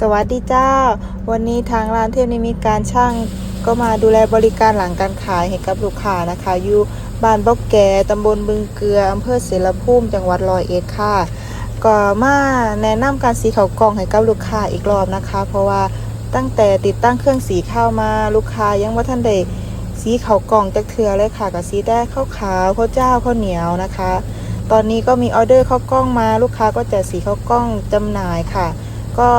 สวัสดีเจ้า วันนี้ทางร้านเทพนิมิตการช่างก็มาดูแลบริการหลังการขายให้กับลูกค้านะคะ อยู่บ้านบอกแก่ตำบลบึงเกลืออำเภอเสรภูมิจังหวัดร้อยเอ็ดค่ะ ก็มาแนะนำการสีเขากล่องให้กับลูกค้าอีกรอบนะคะ เพราะว่าตั้งแต่ติดตั้งเครื่องสีข้าวมาลูกค้ายังว่าท่านได้สีเขากล่องจักเทือเลยค่ะกับสีแดงข้าวขาวข้าวเจ้าข้าวเหนียวนะคะ ตอนนี้ก็มีออเดอร์ข้าวกล้องมาลูกค้าก็จะสีข้าวกล้องจำหน่ายค่ะ ก็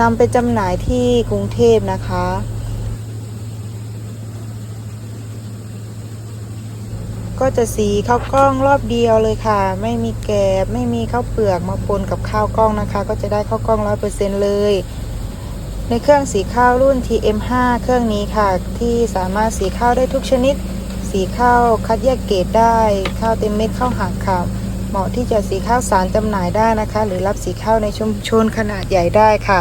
นำไปจำหน่ายที่กรุงเทพนะคะ ก็จะสีข้าวกล้องรอบเดียวเลยค่ะ ไม่มีแกบไม่มีข้าวเปลือกมาปนกับข้าวกล้องนะคะ ก็จะได้ข้าวกล้องร้อยเปอร์เซ็นเลย ในเครื่องสีข้าวรุ่น TM5 เครื่องนี้ค่ะ ที่สามารถสีข้าวได้ทุกชนิด สีข้าวคัดแยกเกรดได้ ข้าวเต็มเม็ดข้าวหักค่ะ เหมาะที่จะสีข้าวสารจำหน่ายได้นะคะ หรือรับสีข้าวในชุมชนขนาดใหญ่ได้ค่ะ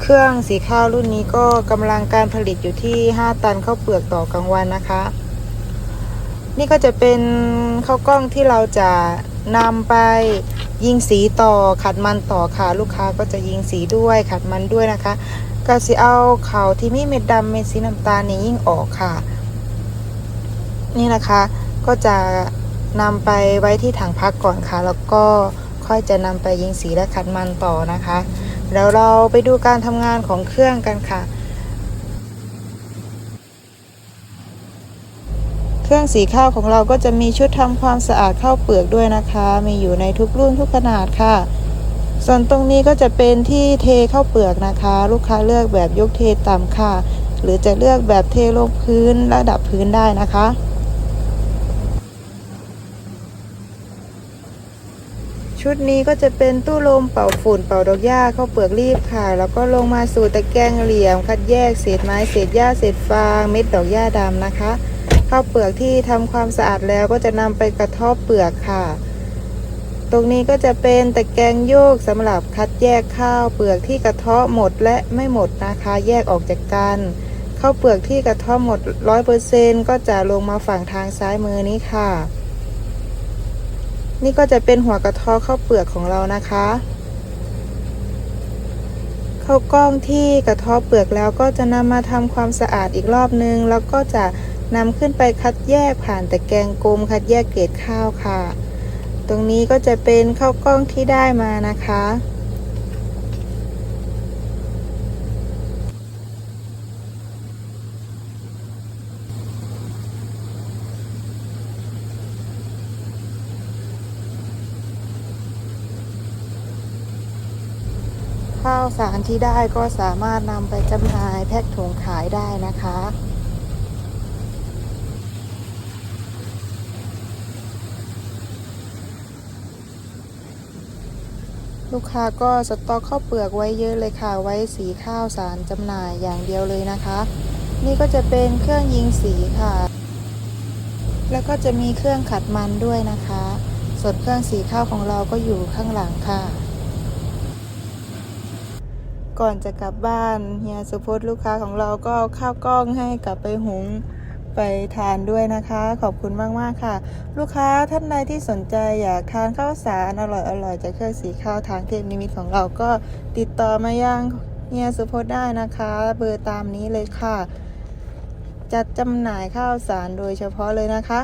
เครื่องสีข้าวรุ่นนี้ก็กำลังการผลิตอยู่ที่ 5 ตันข้าวเปลือกต่อกลางวันนะคะ นี่ก็จะเป็นข้าวกล้องที่เราจะนำไปยิงสีต่อขัดมันต่อค่ะ ลูกค้าก็จะยิงสีด้วยขัดมันด้วยนะคะก็สิเอาเขาที่มีเม็ดดำเม็ดสีน้ำตาลนี่ยิ่งออกค่ะ นี่นะคะก็จะ นำไปไว้ที่ถังพักก่อนค่ะ แล้วก็ค่อยจะนำไปยิงสีและขัดมันต่อนะคะ แล้วเราไปดูการทำงานของเครื่องกันค่ะ เครื่องสีข้าวของเราก็จะมีชุดทำความสะอาดข้าวเปลือกด้วยนะคะ มีอยู่ในทุกรุ่นทุกขนาดค่ะ ส่วนตรงนี้ก็จะเป็นที่เทข้าวเปลือกนะคะ ลูกค้าเลือกแบบยกเทต่ำค่ะ หรือจะเลือกแบบเทลงพื้นระดับพื้นได้นะคะ ชุดนี้ก็จะเป็นตู้ลมเป่าฝุ่นเป่าดอกหญ้าข้าวเปลือกรีบค่ะ แล้วก็ลงมาสู่ตะแกรงเหลี่ยม คัดแยกเศษไม้เศษหญ้าเศษฟางเม็ดดอกหญ้าดำนะคะข้าวเปลือกที่ทำความสะอาดแล้วก็จะนำไปกระทบเปลือกค่ะ ตรงนี้ก็จะเป็นตะแกรงโยกสำหรับคัดแยกข้าวเปลือกที่กระเทาะหมดและไม่หมดนะคะ แยกออกจากกันข้าวเปลือกที่กระเทาะหมดร้อยเปอร์เซนก็จะลงมาฝั่งทางซ้ายมือนี้ค่ะ นี่ก็จะเป็นหัวกระท้อข้าวเปลือกของเรานะคะข้าวกล้องที่กระท้อเปลือกแล้วก็จะนำมาทำความสะอาดอีกรอบนึง แล้วก็จะนำขึ้นไปคัดแยกผ่านตะแกรงกลมคัดแยกเกล็ดข้าวค่ะ ตรงนี้ก็จะเป็นข้าวกล้องที่ได้มานะคะ ข้าวสารที่ได้ก็สามารถนำไปจำหน่ายแพ็คถุงขายได้นะคะลูกค้าก็สต็อกข้าวเปลือกไว้เยอะเลยค่ะ ไว้สีข้าวสารจำหน่ายอย่างเดียวเลยนะคะ นี่ก็จะเป็นเครื่องยิงสีค่ะ แล้วก็จะมีเครื่องขัดมันด้วยนะคะ ส่วนเครื่องสีข้าวของเราก็อยู่ข้างหลังค่ะ ก่อนจะกลับบ้านเฮียสุพจน์ลูกค้าของเราก็เอาข้าวกล้องให้กลับไปหุงไปทานด้วยนะคะ ขอบคุณมากๆค่ะ ลูกค้าท่านใดที่สนใจอยากทานข้าวสารอร่อยๆจากเครื่องสีข้าวทางเทพนิมิตของเราก็ติดต่อมายังเฮียสุพจน์ได้นะคะ เบอร์ตามนี้เลยค่ะ จัดจำหน่ายข้าวสารโดยเฉพาะเลยนะคะ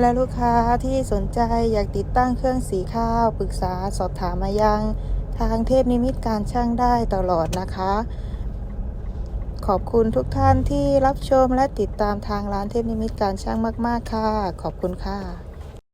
และลูกค้าที่สนใจอยากติดตั้งเครื่องสีข้าวปรึกษาสอบถามมายัง ทางเทพนิมิตการช่างได้ตลอดนะคะ ขอบคุณทุกท่านที่รับชมและติดตามทางร้านเทพนิมิตการช่างมาก ๆ ค่ะ ขอบคุณค่ะ